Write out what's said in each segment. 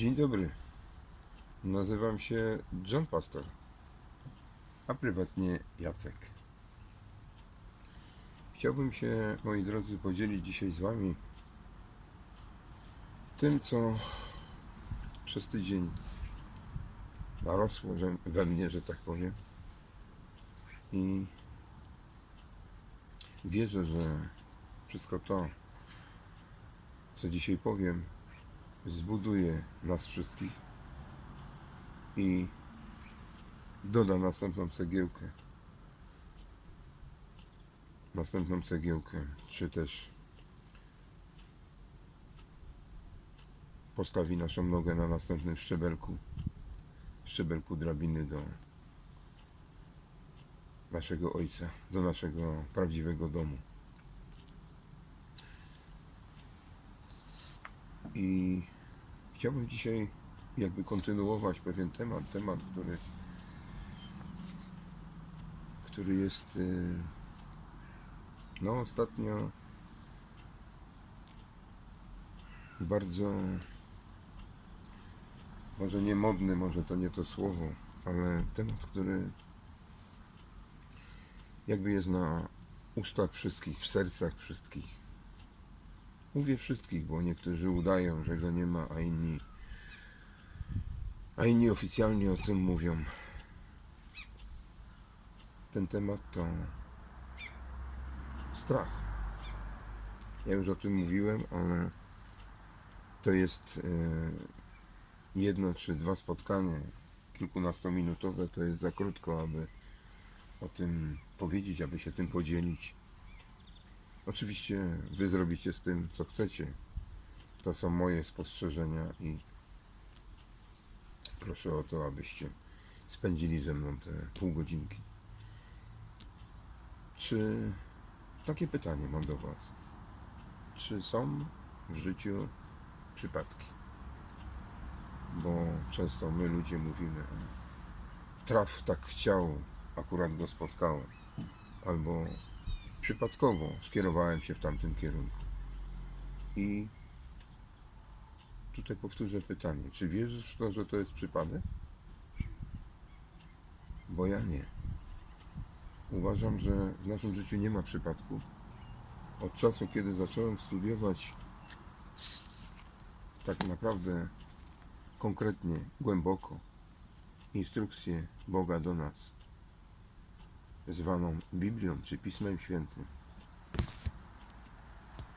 Dzień dobry. Nazywam się John Pastor, a prywatnie Jacek. Chciałbym się, moi drodzy, podzielić dzisiaj z Wami tym, co przez tydzień narosło we mnie, że tak powiem. I wierzę, że wszystko to, co dzisiaj powiem, zbuduje nas wszystkich i doda następną cegiełkę. Następną cegiełkę, czy też postawi naszą nogę na następnym szczebelku, szczebelku drabiny do naszego Ojca, do naszego prawdziwego domu. I chciałbym dzisiaj jakby kontynuować pewien temat, temat, który, który jest y, no ostatnio bardzo może nie modny, może to nie to słowo, ale temat, który jakby jest na ustach wszystkich, w sercach wszystkich. Mówię wszystkich, bo niektórzy udają, że go nie ma, a inni, a inni oficjalnie o tym mówią. Ten temat to strach. Ja już o tym mówiłem, ale to jest e, jedno czy dwa spotkanie kilkunastominutowe, to jest za krótko, aby o tym powiedzieć, aby się tym podzielić. Oczywiście wy zrobicie z tym, co chcecie. To są moje spostrzeżenia i proszę o to, abyście spędzili ze mną te pół godzinki. Czy takie pytanie mam do Was? Czy są w życiu przypadki? Bo często my ludzie mówimy, "A, traf tak chciał, akurat go spotkałem. Albo przypadkowo skierowałem się w tamtym kierunku. I tutaj powtórzę pytanie, czy wierzysz w to, że to jest przypadek? Bo ja nie. Uważam, że w naszym życiu nie ma przypadków. Od czasu, kiedy zacząłem studiować tak naprawdę konkretnie, głęboko instrukcję Boga do nas, zwaną Biblią czy Pismem Świętym.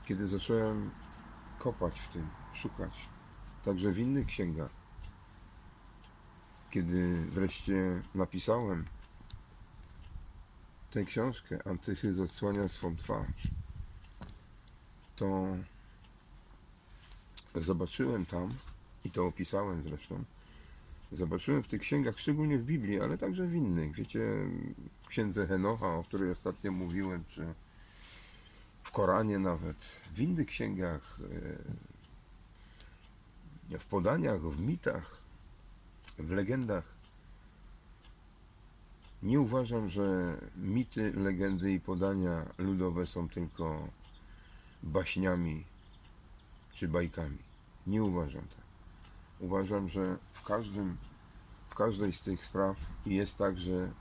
Kiedy zacząłem kopać w tym, szukać, także w innych księgach, kiedy wreszcie napisałem tę książkę Antychyz odsłania swą twarz, to zobaczyłem tam, i to opisałem zresztą, zobaczyłem w tych księgach, szczególnie w Biblii, ale także w innych, wiecie, w księdze Henocha, o której ostatnio mówiłem, czy w Koranie nawet, w innych księgach, e, w podaniach, w mitach, w legendach. Nie uważam, że mity, legendy i podania ludowe są tylko baśniami czy bajkami. Nie uważam tak. Uważam, że w każdym w każdej z tych spraw jest tak, że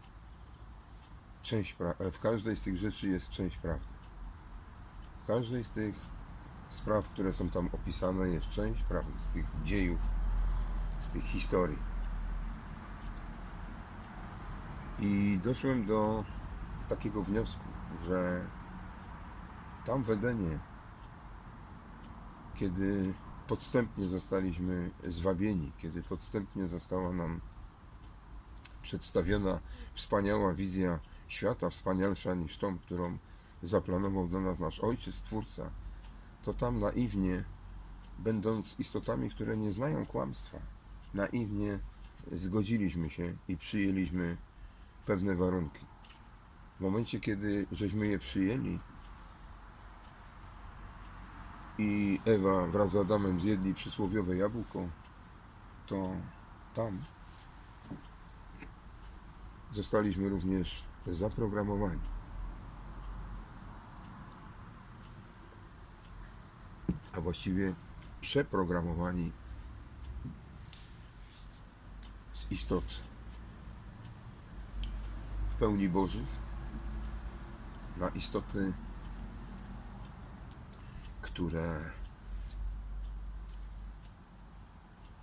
część pra- w każdej z tych rzeczy jest część prawdy. W każdej z tych spraw, które są tam opisane, jest część prawdy, z tych dziejów, z tych historii. I doszłem do takiego wniosku, że tam w Edenie, kiedy podstępnie zostaliśmy zwabieni, kiedy podstępnie została nam przedstawiona wspaniała wizja świata, wspanialsza niż tą, którą zaplanował dla nas nasz Ojciec, Twórca, to tam naiwnie, będąc istotami, które nie znają kłamstwa, naiwnie zgodziliśmy się i przyjęliśmy pewne warunki. W momencie, kiedy żeśmy je przyjęli i Ewa wraz z Adamem zjedli przysłowiowe jabłko, to tam zostaliśmy również zaprogramowani. A właściwie przeprogramowani istot w pełni Bożych, na istoty, które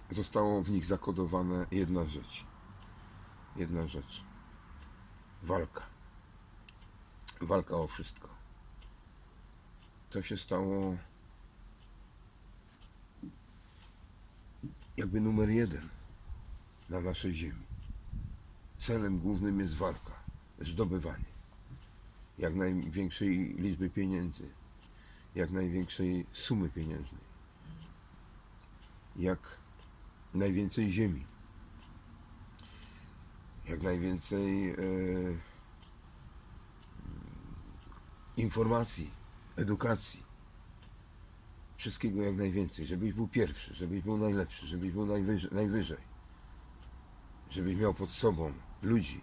zostało w nich zakodowane jedna rzecz. Jedna rzecz. Walka. Walka o wszystko. To się stało jakby numer jeden na naszej ziemi. Celem głównym jest walka, zdobywanie jak największej liczby pieniędzy, jak największej sumy pieniężnej, jak najwięcej ziemi, jak najwięcej e, informacji, edukacji. Wszystkiego jak najwięcej, żebyś był pierwszy, żebyś był najlepszy, żebyś był najwyżej, najwyżej. Żebyś miał pod sobą ludzi,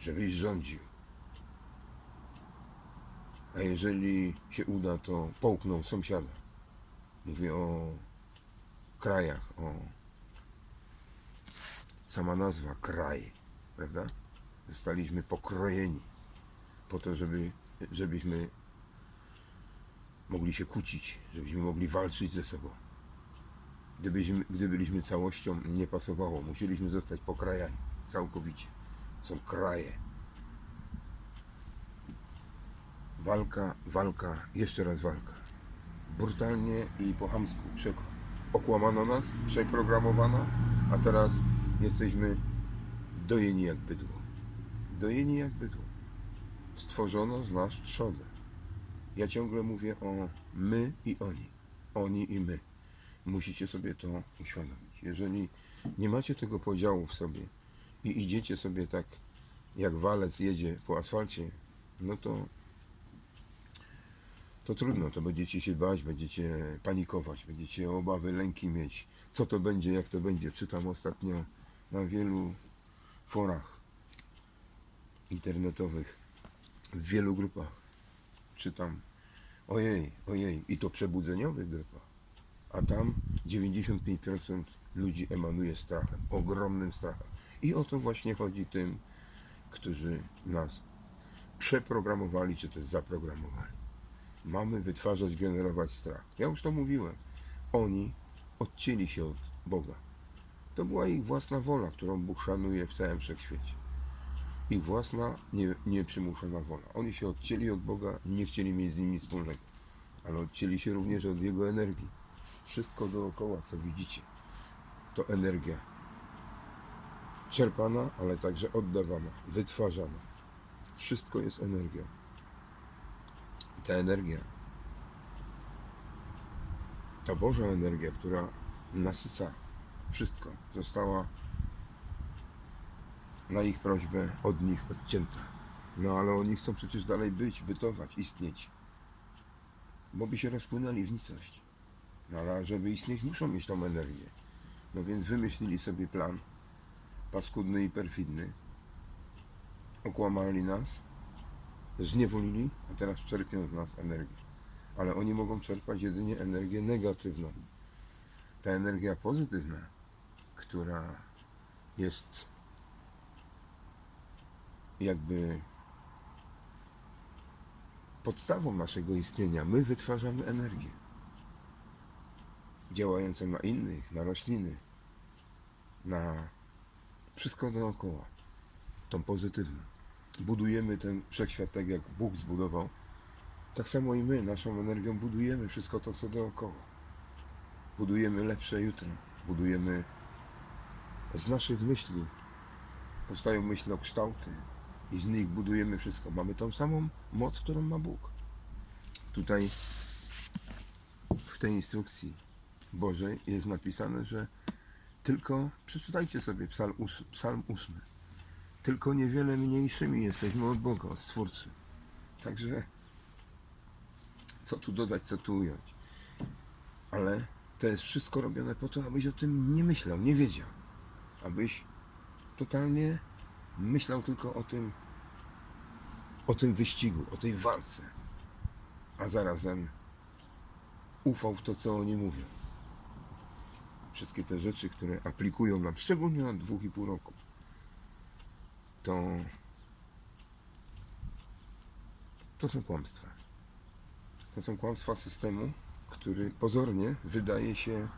żebyś rządził. A jeżeli się uda, to połkną sąsiada. Mówię o krajach, o sama nazwa kraj, prawda? Zostaliśmy pokrojeni po to, żeby, żebyśmy mogli się kłócić, żebyśmy mogli walczyć ze sobą. Gdybyśmy, gdy byliśmy całością, nie pasowało. Musieliśmy zostać pokrajani całkowicie. Są kraje. Walka, walka, jeszcze raz walka. Brutalnie i po chamsku przek- okłamano nas, przeprogramowano, a teraz jesteśmy dojeni jak bydło. Dojeni jak bydło. Stworzono z nas trzodę. Ja ciągle mówię o my i oni. Oni i my. Musicie sobie to uświadomić. Jeżeli nie macie tego podziału w sobie i idziecie sobie tak, jak walec jedzie po asfalcie, no to to trudno, to będziecie się bać, będziecie panikować, będziecie obawy, lęki mieć. Co to będzie, jak to będzie. Czytam ostatnio na wielu forach internetowych, w wielu grupach. Czytam, ojej, ojej, i to przebudzeniowych grupach. A tam 95% ludzi emanuje strachem, ogromnym strachem. I o to właśnie chodzi tym, którzy nas przeprogramowali, czy też zaprogramowali mamy wytwarzać, generować strach. Ja już to mówiłem. Oni odcięli się od Boga. To była ich własna wola, którą Bóg szanuje w całym wszechświecie. Ich własna, nie, nieprzymuszona wola. Oni się odcięli od Boga, nie chcieli mieć z nim nic wspólnego. Ale odcięli się również od Jego energii. Wszystko dookoła, co widzicie, to energia. Czerpana, ale także oddawana, wytwarzana. Wszystko jest energią. Ta energia, ta Boża energia, która nasyca wszystko, została na ich prośbę od nich odcięta. No ale oni chcą przecież dalej być, bytować, istnieć. Bo by się rozpłynęli w nicość. No ale żeby istnieć, muszą mieć tą energię. No więc wymyślili sobie plan paskudny i perfidny. Okłamali nas, zniewolili, a teraz czerpią z nas energię. Ale oni mogą czerpać jedynie energię negatywną. Ta energia pozytywna, która jest jakby podstawą naszego istnienia. My wytwarzamy energię działającą na innych, na rośliny, na wszystko dookoła. Tą pozytywną budujemy ten wszechświat tak, jak Bóg zbudował, tak samo i my naszą energią budujemy wszystko to, co dookoła. Budujemy lepsze jutro. Budujemy z naszych myśli. Powstają myślokształty i z nich budujemy wszystko. Mamy tą samą moc, którą ma Bóg. Tutaj w tej instrukcji Bożej jest napisane, że tylko przeczytajcie sobie psalm 8 tylko niewiele mniejszymi jesteśmy od Boga, od Stwórcy. Także co tu dodać, co tu ująć. Ale to jest wszystko robione po to, abyś o tym nie myślał, nie wiedział. Abyś totalnie myślał tylko o tym, o tym wyścigu, o tej walce, a zarazem ufał w to, co oni mówią. wszystkie te rzeczy, które aplikują nam, szczególnie na dwóch i pół roku, to to są kłamstwa. To są kłamstwa systemu, który pozornie wydaje się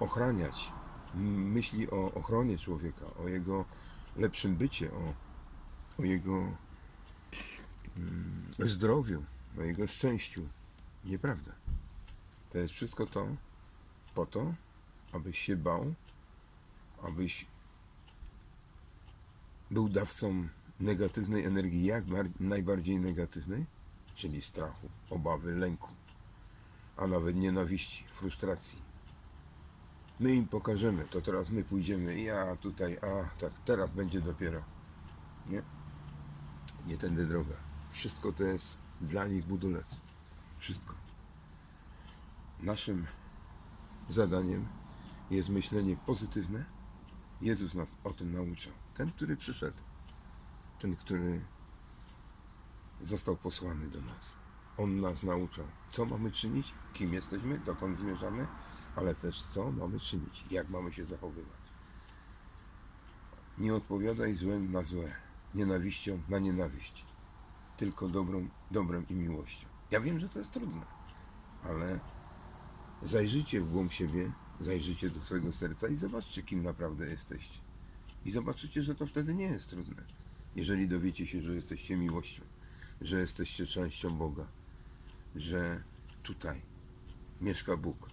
ochraniać. Myśli o ochronie człowieka, o jego lepszym bycie, o, o jego mm, zdrowiu, o jego szczęściu. Nieprawda. To jest wszystko to po to, abyś się bał, abyś był dawcą negatywnej energii, jak bar- najbardziej negatywnej, czyli strachu, obawy, lęku, a nawet nienawiści, frustracji. My im pokażemy, to teraz my pójdziemy, ja tutaj, a tak, teraz będzie dopiero. Nie? Nie tędy droga. Wszystko to jest dla nich budulec. Wszystko. Naszym zadaniem jest myślenie pozytywne. Jezus nas o tym nauczał. Ten, który przyszedł, ten, który został posłany do nas. On nas nauczał, co mamy czynić, kim jesteśmy, dokąd zmierzamy, ale też co mamy czynić, jak mamy się zachowywać. Nie odpowiadaj złem na złe, nienawiścią na nienawiść, tylko dobrą, dobrem i miłością. Ja wiem, że to jest trudne, ale zajrzyjcie w głąb siebie, zajrzyjcie do swojego serca i zobaczcie, kim naprawdę jesteście. I zobaczycie, że to wtedy nie jest trudne. Jeżeli dowiecie się, że jesteście miłością, że jesteście częścią Boga, że tutaj mieszka Bóg.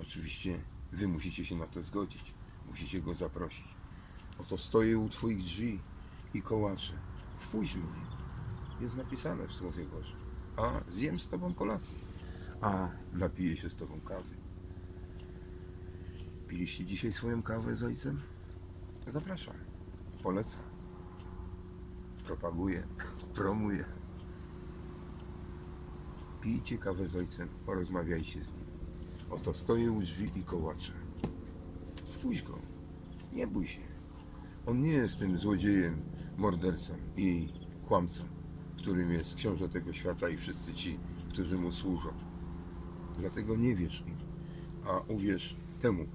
Oczywiście wy musicie się na to zgodzić, musicie go zaprosić. Oto stoję u Twoich drzwi i kołaczę. Wpuść mnie. Jest napisane w Słowie Bożym. A zjem z Tobą kolację. A napiję się z Tobą kawy. Piliście dzisiaj swoją kawę z ojcem? Zapraszam. Polecam. Propaguję. Promuję. Pijcie kawę z ojcem, porozmawiajcie z nim. Oto stoję u drzwi i kołaczę. Wpuść go. Nie bój się. On nie jest tym złodziejem, mordercą i kłamcą, którym jest książę tego świata i wszyscy ci, którzy mu służą. Dlatego nie wierz im, a uwierz temu,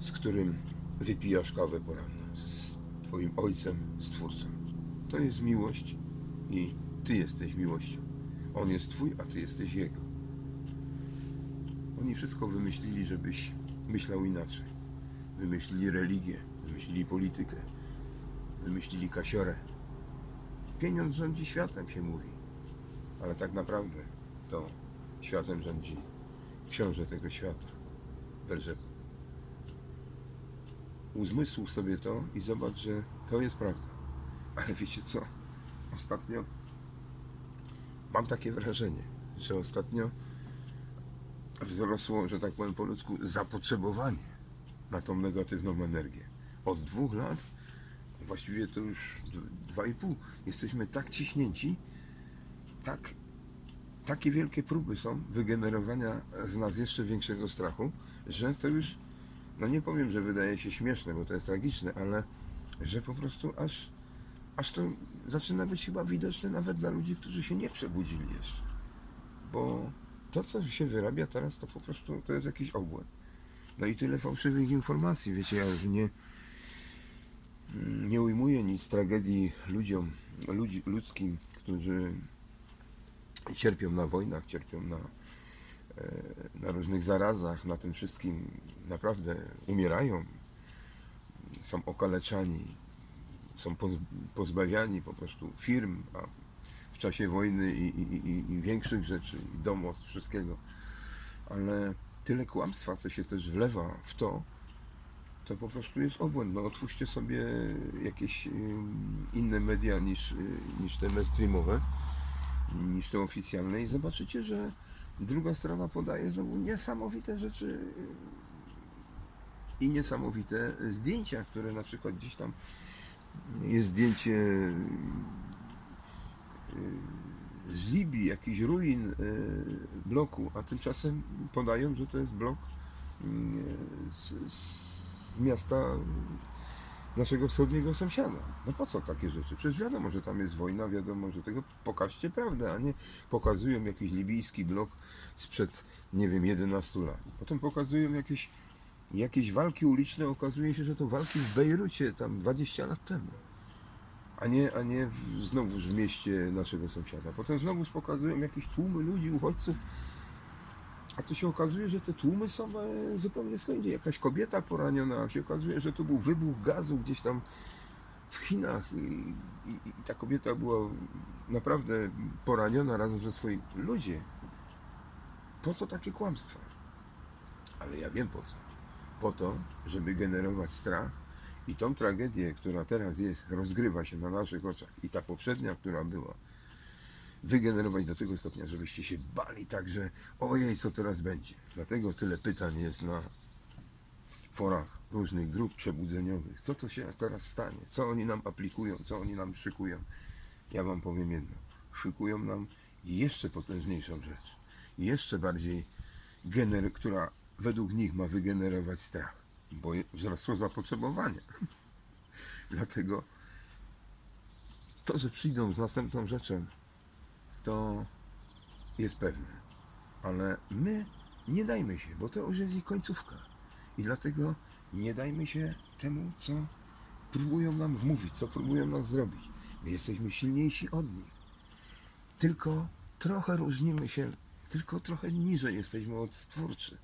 z którym wypijasz kawę poranną, z Twoim Ojcem, Stwórcą. To jest miłość i Ty jesteś miłością. On jest Twój, a Ty jesteś Jego. Oni wszystko wymyślili, żebyś myślał inaczej. Wymyślili religię, wymyślili politykę, wymyślili kasiorę. Pieniądz rządzi światem, się mówi. Ale tak naprawdę to światem rządzi książę tego świata, Belzebub. Uzmysł sobie to i zobacz, że to jest prawda. Ale wiecie co? Ostatnio mam takie wrażenie, że ostatnio wzrosło, że tak powiem po ludzku, zapotrzebowanie na tą negatywną energię. Od dwóch lat, właściwie to już dwa i pół, jesteśmy tak ciśnięci, tak, takie wielkie próby są wygenerowania z nas jeszcze większego strachu, że to już, no nie powiem, że wydaje się śmieszne, bo to jest tragiczne, ale że po prostu aż, aż to zaczyna być chyba widoczne nawet dla ludzi, którzy się nie przebudzili jeszcze. Bo to, co się wyrabia teraz, to po prostu to jest jakiś obłęd. No i tyle fałszywych informacji, wiecie, ja już nie, nie ujmuję nic tragedii ludziom, ludzi, ludzkim, którzy cierpią na wojnach, cierpią na, na różnych zarazach, na tym wszystkim naprawdę umierają, są okaleczani, są poz- pozbawiani po prostu firm, a w czasie wojny i, i, i, i większych rzeczy, i domostw, wszystkiego. Ale tyle kłamstwa, co się też wlewa w to, to po prostu jest obłęd. No, otwórzcie sobie jakieś inne media niż, y, niż te mainstreamowe, niż te oficjalne i zobaczycie, że druga strona podaje znowu niesamowite rzeczy y, i niesamowite zdjęcia, które na przykład gdzieś tam jest zdjęcie y, z Libii, jakiś ruin y, bloku, a tymczasem podają, że to jest blok z, z miasta naszego wschodniego sąsiada. No po co takie rzeczy? Przecież wiadomo, że tam jest wojna, wiadomo, że tego pokażcie prawdę, a nie pokazują jakiś libijski blok sprzed, nie wiem, 11 lat. Potem pokazują jakieś, jakieś walki uliczne, okazuje się, że to walki w Bejrucie tam 20 lat temu. A nie, a nie w, w mieście naszego sąsiada. Potem znowuż pokazują jakieś tłumy ludzi, uchodźców, a tu się okazuje, że te tłumy są e, zupełnie skąd indziej. Jakaś kobieta poraniona, a się okazuje, że to był wybuch gazu gdzieś tam w Chinach i, i, i ta kobieta była naprawdę poraniona razem ze swoimi ludzie. Po co takie kłamstwa? Ale ja wiem po co. Po to, żeby generować strach i tą tragedię, która teraz jest, rozgrywa się na naszych oczach i ta poprzednia, która była, wygenerować do tego stopnia, żebyście się bali tak, że ojej, co teraz będzie. Dlatego tyle pytań jest na forach różnych grup przebudzeniowych. Co to się teraz stanie? Co oni nam aplikują? Co oni nam szykują? Ja wam powiem jedno. Szykują nam jeszcze potężniejszą rzecz. Jeszcze bardziej, gener- która według nich ma wygenerować strach. Bo wzrosło zapotrzebowanie. Dlatego to, że przyjdą z następną rzeczą, to jest pewne. Ale my nie dajmy się, bo to już jest ich końcówka. I dlatego nie dajmy się temu, co próbują nam wmówić, co próbują nas zrobić. My jesteśmy silniejsi od nich. Tylko trochę różnimy się, tylko trochę niżej jesteśmy od Stwórcy.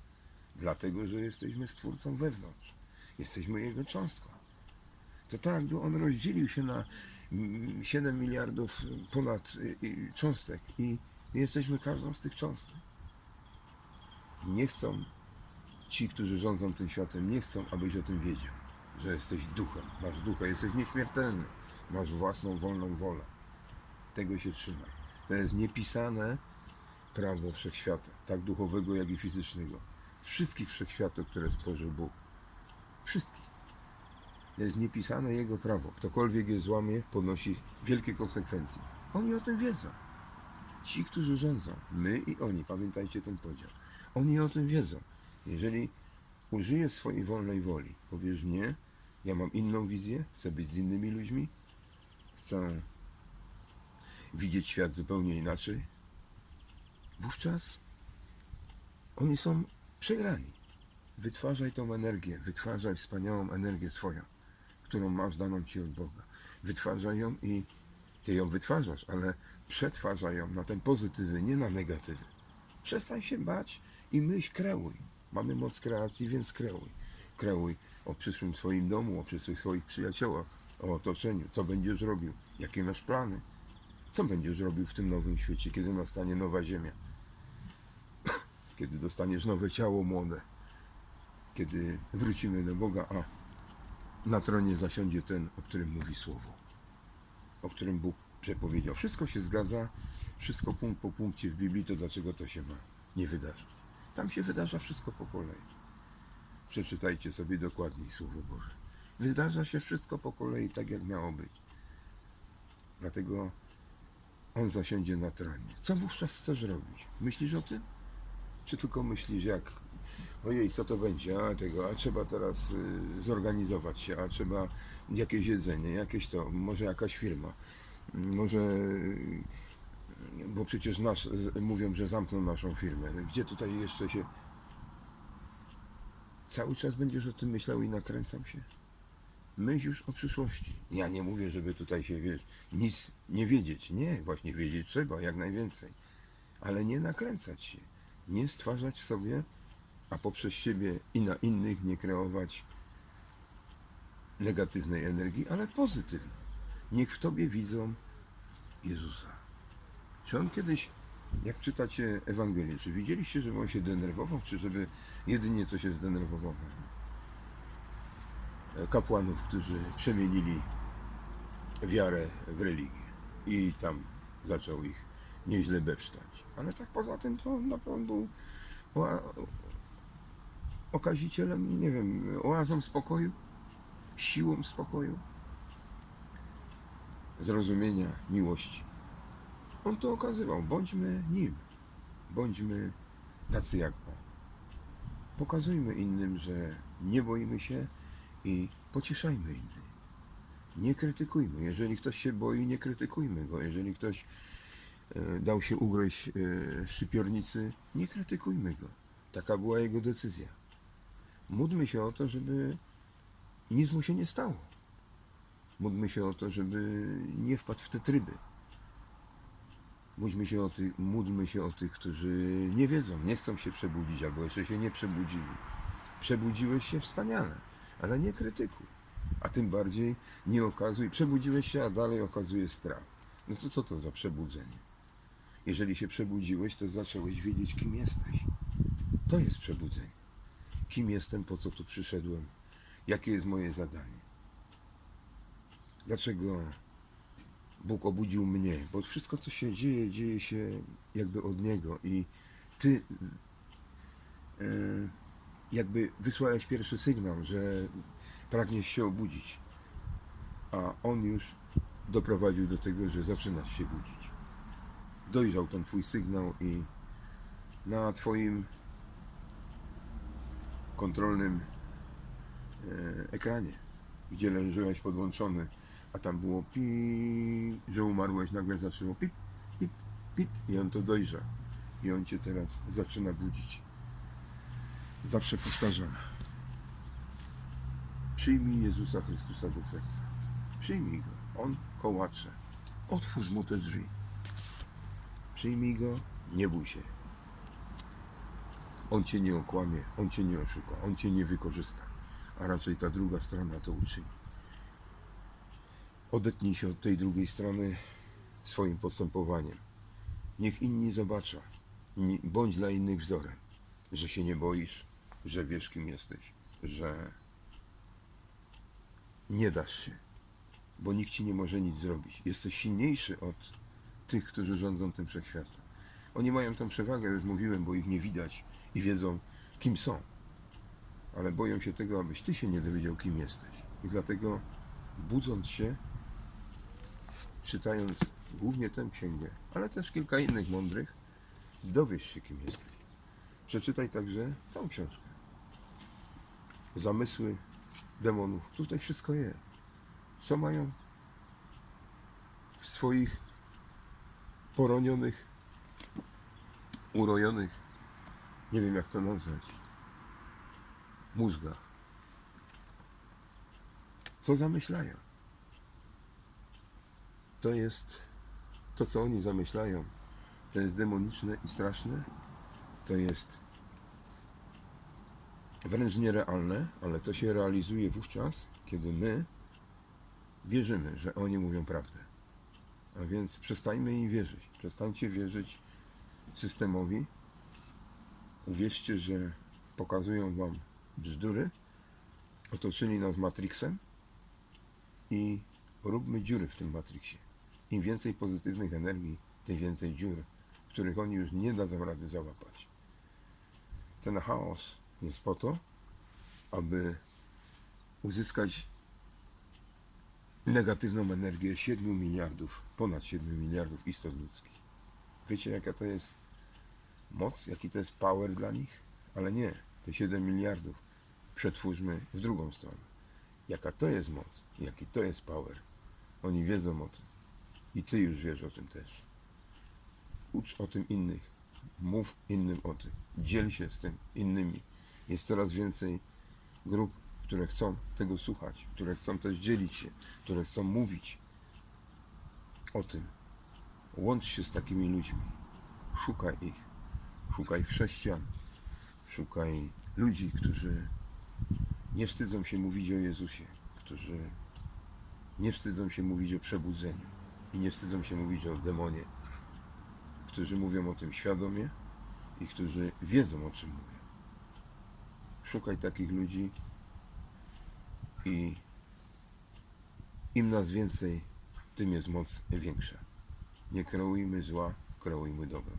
Dlatego, że jesteśmy Stwórcą wewnątrz. Jesteśmy Jego cząstką. To tak, jakby On rozdzielił się na mm, 7 miliardów ponad y, y, cząstek i jesteśmy każdą z tych cząstek. Nie chcą ci, którzy rządzą tym światem, nie chcą, abyś o tym wiedział, że jesteś duchem, masz ducha, jesteś nieśmiertelny, masz własną wolną wolę. Tego się trzymaj. To jest niepisane prawo wszechświata, tak duchowego, jak i fizycznego. Wszystkich wszechświatów, które stworzył Bóg. Wszystkich. To jest niepisane Jego prawo. Ktokolwiek je złamie, ponosi wielkie konsekwencje. Oni o tym wiedzą. Ci, którzy rządzą, my i oni, pamiętajcie ten podział. Oni o tym wiedzą. Jeżeli użyjesz swojej wolnej woli, powiesz nie, ja mam inną wizję, chcę być z innymi ludźmi, chcę widzieć świat zupełnie inaczej, wówczas oni są przegrani. Wytwarzaj tą energię, wytwarzaj wspaniałą energię swoją, którą masz daną ci od Boga. Wytwarzaj ją i ty ją wytwarzasz, ale przetwarzaj ją na ten pozytywy, nie na negatywy. Przestań się bać i myśl, kreuj. Mamy moc kreacji, więc kreuj. Kreuj o przyszłym swoim domu, o przyszłych swoich przyjaciołach, o otoczeniu, co będziesz robił, jakie masz plany, co będziesz robił w tym nowym świecie, kiedy nastanie nowa ziemia, kiedy dostaniesz nowe ciało młode, kiedy wrócimy do Boga, a na tronie zasiądzie ten, o którym mówi Słowo, o którym Bóg przepowiedział. Wszystko się zgadza, wszystko punkt po punkcie w Biblii, to dlaczego to się ma nie wydarzyć? Tam się wydarza wszystko po kolei. Przeczytajcie sobie dokładniej Słowo Boże. Wydarza się wszystko po kolei tak, jak miało być. Dlatego On zasiądzie na tronie. Co wówczas chcesz robić? Myślisz o tym? Czy tylko myślisz, jak ojej, co to będzie, a tego, a trzeba teraz y, zorganizować się, a trzeba jakieś jedzenie, jakieś to, może jakaś firma, może, bo przecież nasz, z- mówią, że zamkną naszą firmę. Gdzie tutaj jeszcze się... Cały czas będziesz o tym myślał i nakręcał się? Myśl już o przyszłości. Ja nie mówię, żeby tutaj się, wiesz, nic nie wiedzieć. Nie, właśnie wiedzieć trzeba, jak najwięcej. Ale nie nakręcać się. Nie stwarzać w sobie a poprzez siebie i na innych nie kreować negatywnej energii, ale pozytywną. Niech w tobie widzą Jezusa. Czy on kiedyś, jak czytacie Ewangelię, czy widzieliście, żeby on się denerwował, czy żeby jedynie co się zdenerwował kapłanów, którzy przemienili wiarę w religię i tam zaczął ich nieźle bewsztać. Ale tak poza tym to na pewno był okazicielem, nie wiem, oazą spokoju, siłą spokoju, zrozumienia, miłości. On to okazywał. Bądźmy nim. Bądźmy tacy jak on. Pokazujmy innym, że nie boimy się i pocieszajmy innych. Nie krytykujmy. Jeżeli ktoś się boi, nie krytykujmy go. Jeżeli ktoś e, dał się ugryźć e, szczypiornicy, nie krytykujmy go. Taka była jego decyzja. Módlmy się o to, żeby nic mu się nie stało. Módlmy się o to, żeby nie wpadł w te tryby. Módlmy się o tych, módlmy się o tych, którzy nie wiedzą, nie chcą się przebudzić albo jeszcze się nie przebudzili. Przebudziłeś się wspaniale, ale nie krytykuj. A tym bardziej nie okazuj, przebudziłeś się, a dalej okazuje strach. No to co to za przebudzenie? Jeżeli się przebudziłeś, to zacząłeś wiedzieć, kim jesteś. To jest przebudzenie. Kim jestem, po co tu przyszedłem, jakie jest moje zadanie. Dlaczego Bóg obudził mnie? Bo wszystko, co się dzieje, dzieje się jakby od Niego i Ty e, jakby wysłałeś pierwszy sygnał, że pragniesz się obudzić, a On już doprowadził do tego, że zaczynasz się budzić. Dojrzał ten Twój sygnał i na Twoim kontrolnym e, ekranie, gdzie leżałeś podłączony, a tam było pi, że umarłeś, nagle zaczęło pip, pip, pip i on to dojrzał. I on cię teraz zaczyna budzić. Zawsze powtarzam. Przyjmij Jezusa Chrystusa do serca. Przyjmij Go. On kołacze. Otwórz Mu te drzwi. Przyjmij Go, nie bój się. On cię nie okłamie, on cię nie oszuka, on cię nie wykorzysta, a raczej ta druga strona to uczyni. Odetnij się od tej drugiej strony swoim postępowaniem. Niech inni zobaczą. Bądź dla innych wzorem, że się nie boisz, że wiesz kim jesteś, że nie dasz się, bo nikt ci nie może nic zrobić. Jesteś silniejszy od tych, którzy rządzą tym wszechświatem. Oni mają tą przewagę, już mówiłem, bo ich nie widać i wiedzą, kim są. Ale boją się tego, abyś ty się nie dowiedział, kim jesteś. I dlatego, budząc się, czytając głównie tę księgę, ale też kilka innych mądrych, dowiesz się, kim jesteś. Przeczytaj także tą książkę. Zamysły demonów. Tutaj wszystko jest. Co mają w swoich poronionych, urojonych, nie wiem jak to nazwać, mózgach. Co zamyślają? To jest to, co oni zamyślają. To jest demoniczne i straszne. To jest wręcz nierealne, ale to się realizuje wówczas, kiedy my wierzymy, że oni mówią prawdę. A więc przestańmy im wierzyć. Przestańcie wierzyć systemowi. Uwierzcie, że pokazują wam bzdury. Otoczyli nas Matrixem i róbmy dziury w tym Matrixie. Im więcej pozytywnych energii, tym więcej dziur, których oni już nie dadzą rady załapać. Ten chaos jest po to, aby uzyskać negatywną energię 7 miliardów, ponad 7 miliardów istot ludzkich. Wiecie, jaka to jest moc, jaki to jest power dla nich? Ale nie, te 7 miliardów przetwórzmy w drugą stronę. Jaka to jest moc, jaki to jest power. Oni wiedzą o tym. I ty już wiesz o tym też. Ucz o tym innych. Mów innym o tym. Dziel się z tym innymi. Jest coraz więcej grup, które chcą tego słuchać, które chcą też dzielić się, które chcą mówić o tym. Łącz się z takimi ludźmi. Szukaj ich. Szukaj chrześcijan. Szukaj ludzi, którzy nie wstydzą się mówić o Jezusie, którzy nie wstydzą się mówić o przebudzeniu i nie wstydzą się mówić o demonie, którzy mówią o tym świadomie i którzy wiedzą o czym mówią. Szukaj takich ludzi i im nas więcej, tym jest moc większa. Nie kreujmy zła, kreujmy dobro.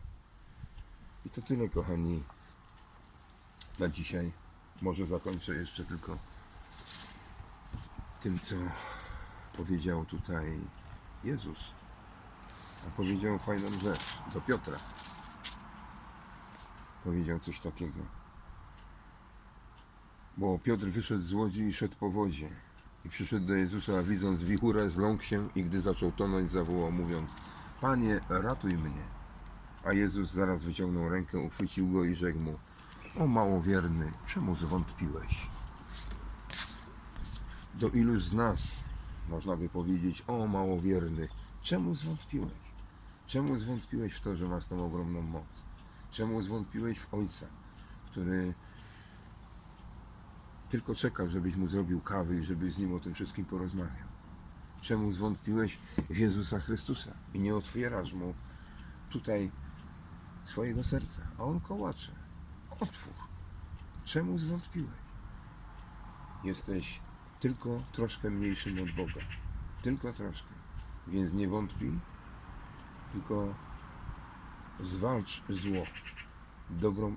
I to tyle, kochani, na dzisiaj. Może zakończę jeszcze tylko tym, co powiedział tutaj Jezus. A powiedział fajną rzecz do Piotra. Powiedział coś takiego. Bo Piotr wyszedł z łodzi i szedł po wodzie. I przyszedł do Jezusa, a widząc wichurę, zląkł się i gdy zaczął tonąć, zawołał, mówiąc, Panie, ratuj mnie. A Jezus zaraz wyciągnął rękę, uchwycił go i rzekł mu, o małowierny, czemu zwątpiłeś? Do iluż z nas można by powiedzieć, o małowierny, czemu zwątpiłeś? Czemu zwątpiłeś w to, że masz tą ogromną moc? Czemu zwątpiłeś w Ojca, który tylko czekał, żebyś mu zrobił kawy i żebyś z nim o tym wszystkim porozmawiał? Czemu zwątpiłeś w Jezusa Chrystusa i nie otwierasz mu tutaj swojego serca, a on kołacze? Otwórz. Czemu zwątpiłeś? Jesteś tylko troszkę mniejszym od Boga. Tylko troszkę. Więc nie wątpij, tylko zwalcz zło dobrą,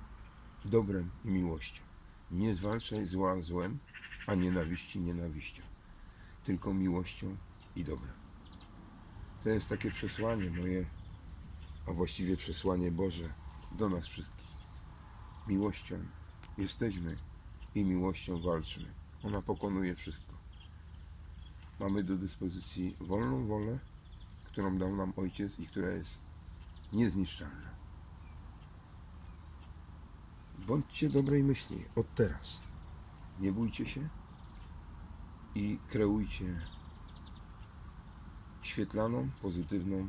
dobrem i miłością. Nie zwalczaj zła złem, a nienawiści nienawiścią. Tylko miłością i dobrem. To jest takie przesłanie moje, a właściwie przesłanie Boże do nas wszystkich. Miłością jesteśmy i miłością walczmy. Ona pokonuje wszystko. Mamy do dyspozycji wolną wolę, którą dał nam Ojciec i która jest niezniszczalna. Bądźcie dobrej myśli od teraz. Nie bójcie się i kreujcie świetlaną, pozytywną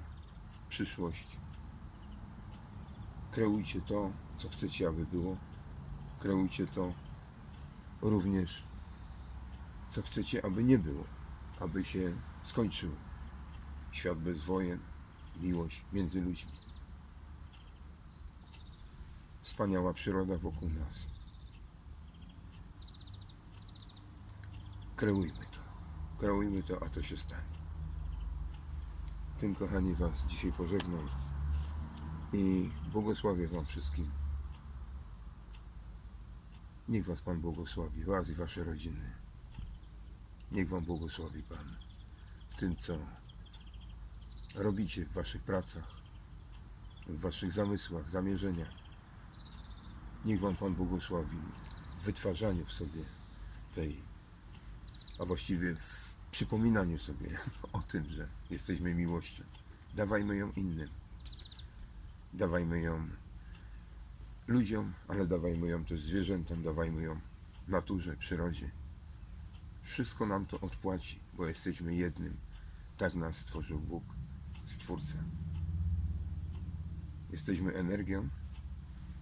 przyszłość. Kreujcie to, co chcecie, aby było. Kreujcie to również, co chcecie, aby nie było, aby się skończyło. Świat bez wojen, miłość między ludźmi. Wspaniała przyroda wokół nas. Kreujmy to. Kreujmy to, a to się stanie. Tym, kochani, Was dzisiaj pożegnam i błogosławię Wam wszystkim. Niech Was Pan błogosławi, Was i Wasze rodziny. Niech Wam błogosławi Pan w tym, co robicie w Waszych pracach, w Waszych zamysłach, zamierzeniach. Niech Wam Pan błogosławi wytwarzaniu w sobie tej, a właściwie w przypominaniu sobie o tym, że jesteśmy miłością. Dawajmy ją innym. Dawajmy ją ludziom, ale dawajmy ją też zwierzętom, dawajmy ją naturze, przyrodzie. Wszystko nam to odpłaci, bo jesteśmy jednym. Tak nas stworzył Bóg, Stwórca. Jesteśmy energią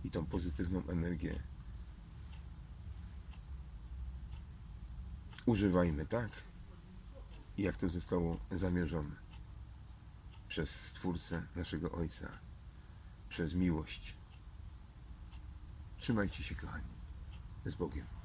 i tą pozytywną energię używajmy tak, jak to zostało zamierzone przez Stwórcę naszego Ojca, przez miłość. Trzymajcie się, kochani, z Bogiem.